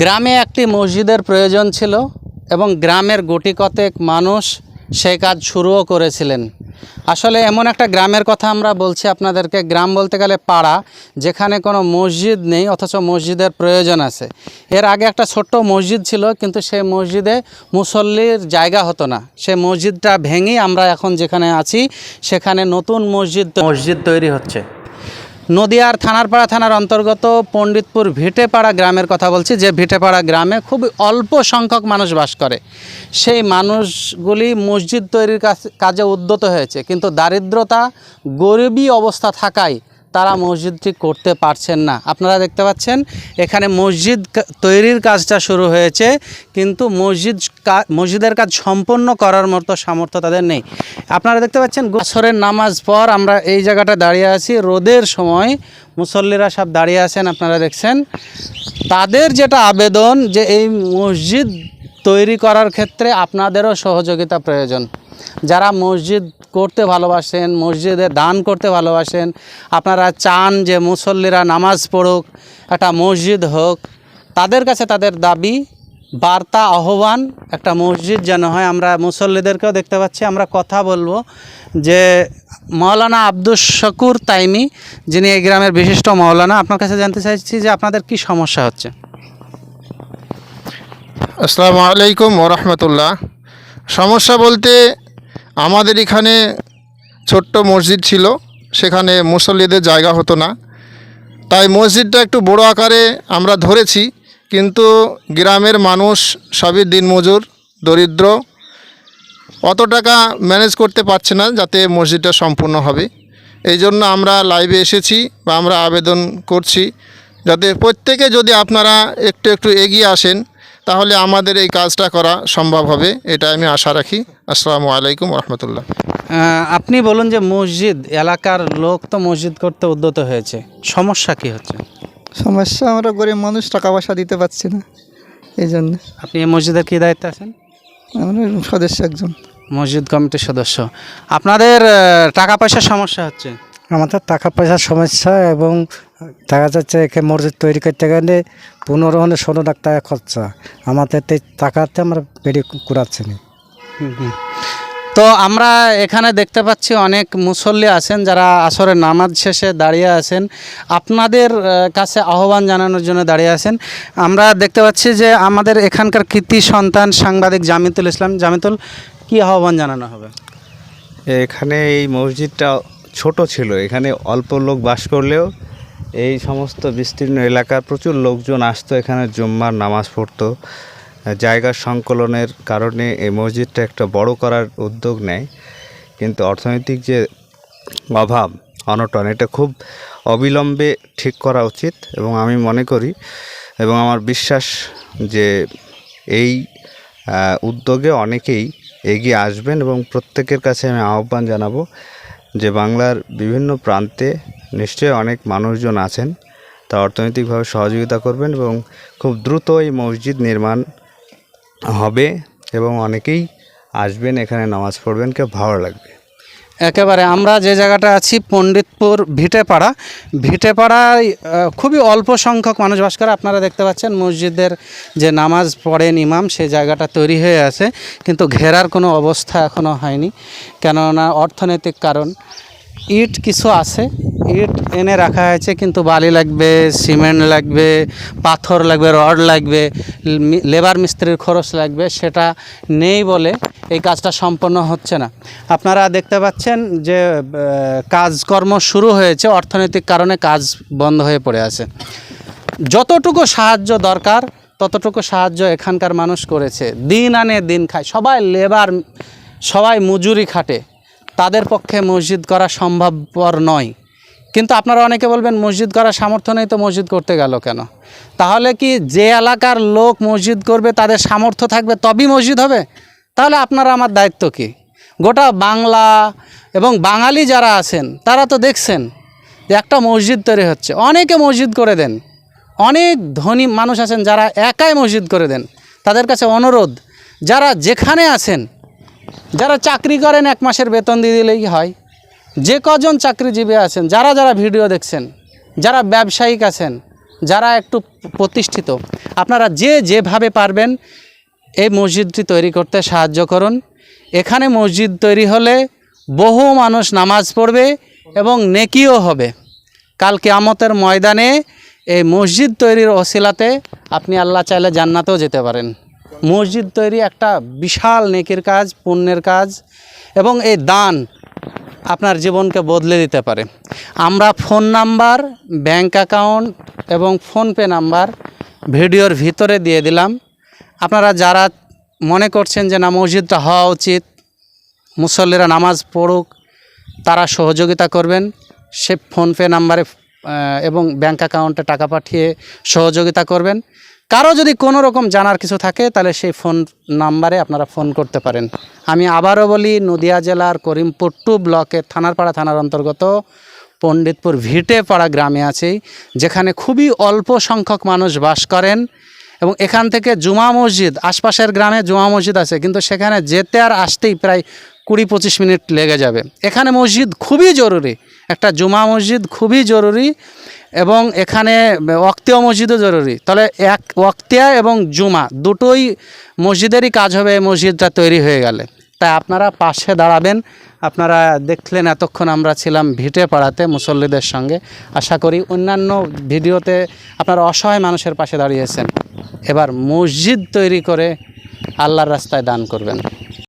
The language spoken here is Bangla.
গ্রামে একটি মসজিদের প্রয়োজন ছিল এবং গ্রামের গুটি মানুষ সেই কাজ শুরুও করেছিলেন। আসলে এমন একটা গ্রামের কথা আমরা বলছি আপনাদেরকে, গ্রাম বলতে গেলে পাড়া, যেখানে কোনো মসজিদ নেই, অথচ মসজিদের প্রয়োজন আছে। এর আগে একটা ছোট্ট মসজিদ ছিল, কিন্তু সেই মসজিদে মুসল্লির জায়গা হতো না। সে মসজিদটা ভেঙেই আমরা এখন যেখানে আছি, সেখানে নতুন মসজিদ মসজিদ তৈরি হচ্ছে। নদিয়ার থানারপাড়া থানার অন্তর্গত পণ্ডিতপুর ভিটেপাড়া গ্রামের কথা বলছি, যে ভিটেপাড়া গ্রামে খুব অল্প সংখ্যক মানুষ বাস করে। সেই মানুষগুলি মসজিদ তৈরির কাজ- উদ্যত হয়েছে, কিন্তু দারিদ্রতা, গরিবী অবস্থা থাকায় তারা মসজিদটি করতে পারছেন না। আপনারা দেখতে পাচ্ছেন, এখানে মসজিদ তৈরির কাজটা শুরু হয়েছে, কিন্তু মসজিদ মসজিদের কাজ সম্পন্ন করার মতো সামর্থ্য তাদের নেই। আপনারা দেখতে পাচ্ছেন আসরের নামাজ পর আমরা এই জায়গাটা দাঁড়িয়ে আছি। রোদের সময় মুসল্লিরা সব দাঁড়িয়ে আছেন, আপনারা দেখছেন। তাদের যেটা আবেদন যে এই মসজিদ তৈরি করার ক্ষেত্রে আপনাদেরও সহযোগিতা প্রয়োজন। যারা মসজিদ করতে ভালোবাসেন, মসজিদে দান করতে ভালোবাসেন, আপনারা চান যে মুসল্লিরা নামাজ পড়ুক, একটা মসজিদ হোক, তাদের কাছে তাদের দাবি, বার্তা, আহ্বান, একটা মসজিদ যেন হয়। আমরা মুসল্লিদেরকেও দেখতে পাচ্ছি, আমরা কথা বলব যে মৌলানা আব্দুস শকুর তাইমি, যিনি এই গ্রামের বিশিষ্ট মৌলানা, আপনার কাছে জানতে চাইছি যে আপনাদের কি সমস্যা হচ্ছে? আসসালামু আলাইকুম ওরহমতুল্লাহ সমস্যা বলতে আমাদের এখানে ছোট্ট মসজিদ ছিল, সেখানে মুসল্লিদের জায়গা হতো না। তাই মসজিদটা একটু বড় আকারে আমরা ধরেছি, কিন্তু গ্রামের মানুষ সবই দিনমজুর, দরিদ্র, অত টাকা ম্যানেজ করতে পারছে না যাতে মসজিদটা সম্পূর্ণ হবে। এই জন্য আমরা লাইভে এসেছি বা আমরা আবেদন করছি, যাতে প্রত্যেকে যদি আপনারা একটু একটু এগিয়ে আসেন তাহলে আমাদের এই কাজটা করা সম্ভব হবে এটা আমি আশা রাখি। আসসালামু আলাইকুম রহমতুল্লাহ আপনি বলুন যে মসজিদ এলাকার লোক তো মসজিদ করতে উদ্যত হয়েছে সমস্যা কি হচ্ছে? সমস্যা আমরা গরিব মানুষ টাকা পয়সা দিতে পারছি না এই জন্য। আপনি এই মসজিদের কী দায়িত্বে আছেন? আমরা সদস্য একজন। মসজিদ কমিটির সদস্য। আপনাদের টাকা পয়সার সমস্যা হচ্ছে। আমাদের টাকা পয়সার সমস্যা এবং দেখা যাচ্ছে একে মসজিদ তৈরি করতে গেলে পনেরো হলে ষোলো লাখ টাকা খরচা। আমাদের তো টাকাতে আমরা বেড়ে কুড়াচ্ছি না তো আমরা এখানে দেখতে পাচ্ছি অনেক মুসল্লি আছেন যারা আসরের নামাজ শেষে দাঁড়িয়ে আছেন। আপনাদের কাছে আহ্বান জানানোর জন্য দাঁড়িয়ে আছেন। আমরা দেখতে পাচ্ছি যে আমাদের এখানকার কৃতি সন্তান সাংবাদিক জামিতুল ইসলাম। জামিতুল কি আহ্বান জানানো হবে? এখানে এই মসজিদটা ছোট ছিল। এখানে অল্প লোক বাস করলেও এই সমস্ত বিস্তীর্ণ এলাকার প্রচুর লোকজন আসতো, এখানে জুম্মার নামাজ পড়তো। জায়গার সংকলনের কারণে এই মসজিদটা একটা বড় করার উদ্যোগ নেয়। কিন্তু অর্থনৈতিক যে অভাব, অনটন, এটা খুব অবিলম্বে ঠিক করা উচিত এবং আমি মনে করি এবং আমার বিশ্বাস যে এই উদ্যোগে অনেকেই এগিয়ে আসবেন এবং প্রত্যেকের কাছে আমি আহ্বান জানাব যে বাংলার বিভিন্ন প্রান্তে নিশ্চয়ই অনেক মানুষজন আছেন, তা অর্থনৈতিকভাবে সহযোগিতা করবেন এবং খুব দ্রুত এই মসজিদ নির্মাণ হবে এবং অনেকেই আসবেন, এখানে নামাজ পড়বেন, কেউ ভালো লাগবে। একেবারে আমরা যে জায়গাটা আছি, পণ্ডিতপুর ভিটেপাড়া। ভিটেপাড়ায় খুবই অল্প সংখ্যক মানুষ বাস করে। আপনারা দেখতে পাচ্ছেন মসজিদের যে নামাজ পড়েন ইমাম, সেই জায়গাটা তৈরি হয়ে আছে। কিন্তু ঘেরার কোনো অবস্থা এখনও হয়নি। কেননা অর্থনৈতিক কারণ, ইট কিছু আছে। ইট এনে রাখা হয়েছে, কিন্তু বালি লাগবে, সিমেন্ট লাগবে, পাথর লাগবে, রড লাগবে লেবার মিস্ত্রির খরচ লাগবে, সেটা নেই বলে এই কাজটা সম্পন্ন হচ্ছে না। আপনারা দেখতে পাচ্ছেন যে কাজকর্ম শুরু হয়েছে, অর্থনৈতিক কারণে কাজ বন্ধ হয়ে পড়ে আছে। যতটুকু সাহায্য দরকার, ততটুকু সাহায্য এখানকার মানুষ করেছে। দিন আনে দিন খায়। সবাই লেবার, সবাই মজুরি খাটে। তাদের পক্ষে মসজিদ করা সম্ভবপর নয়। কিন্তু আপনারা অনেকে বলবেন, মসজিদ করার সামর্থ্য নেই, তো মসজিদ করতে গেল কেন? তাহলে কি যে এলাকার লোক মসজিদ করবে, তাদের সামর্থ্য থাকবে, তবেই মসজিদ হবে? তাহলে আপনারা আমার দায়িত্ব কি? গোটা বাংলা এবং বাঙালি যারা আছেন, তারা তো দেখছেন যে একটা মসজিদ তৈরি হচ্ছে। অনেকে মসজিদ করে দেন। অনেক ধনী মানুষ আছেন যারা একাই মসজিদ করে দেন। তাদের কাছে অনুরোধ, যারা যেখানে আছেন, যারা চাকরি করেন এক মাসের বেতন দিয়ে দিলেই হয়। যে কজন চাকরিজীবী আছেন, যারা যারা ভিডিও দেখছেন, যারা ব্যবসায়িক আছেন, যারা একটু প্রতিষ্ঠিত, আপনারা যে যেভাবে পারবেন এই মসজিদটি তৈরি করতে সাহায্য করুন। এখানে মসজিদ তৈরি হলে বহু মানুষ নামাজ পড়বে এবং নেকিও হবে। কাল কিয়ামতের ময়দানে এই মসজিদ তৈরির অশিলাতে আপনি আল্লাহ চাইলে জান্নাতেও যেতে পারেন। মসজিদ তৈরি একটা বিশাল নেকির কাজ, পুণ্যের কাজ এবং এই দান আপনার জীবনকে বদলে দিতে পারে। আমরা ফোন নাম্বার, ব্যাংক অ্যাকাউন্ট এবং ফোনপে নাম্বার ভিডিওর ভিতরে দিয়ে দিলাম। আপনারা যারা মনে করছেন যে না, মসজিদটা হওয়া উচিত, মুসল্লিরা নামাজ পড়ুক, তারা সহযোগিতা করবেন। সে ফোনপে নাম্বারে এবং ব্যাংক অ্যাকাউন্টে টাকা পাঠিয়ে সহযোগিতা করবেন। কারও যদি কোনো রকম জানার কিছু থাকে, তাহলে সেই ফোন নাম্বারে আপনারা ফোন করতে পারেন। আমি আবারও বলি, নদিয়া জেলার করিমপুর টু ব্লকের থানারপাড়া থানার অন্তর্গত পণ্ডিতপুর ভিটেপাড়া গ্রামে আছি, যেখানে খুবই অল্প সংখ্যক মানুষ বাস করেন এবং এখান থেকে জুমা মসজিদ, আশপাশের গ্রামে জুমা মসজিদ আছে, কিন্তু সেখানে যেতে আর আসতেই প্রায় কুড়ি পঁচিশ মিনিট লেগে যাবে। এখানে মসজিদ খুবই জরুরি। একটা জুমা মসজিদ খুবই জরুরি এবং এখানে ওয়াক্তীয় মসজিদও জরুরি। তাহলে এক ওয়াক্তিয়া এবং জুমা দুটোই মসজিদেরই কাজ হবে, এই মসজিদটা তৈরি হয়ে গেলে। তাই আপনারা পাশে দাঁড়াবেন, আপনারা দেখলেন এতক্ষণ আমরা ছিলাম ভিটে পাড়াতে মুসল্লিদের সঙ্গে। আশা করি অন্যান্য ভিডিওতে আপনারা অসহায় মানুষের পাশে দাঁড়িয়েছেন। এবার মসজিদ তৈরি করে আল্লাহর রাস্তায় দান করবেন।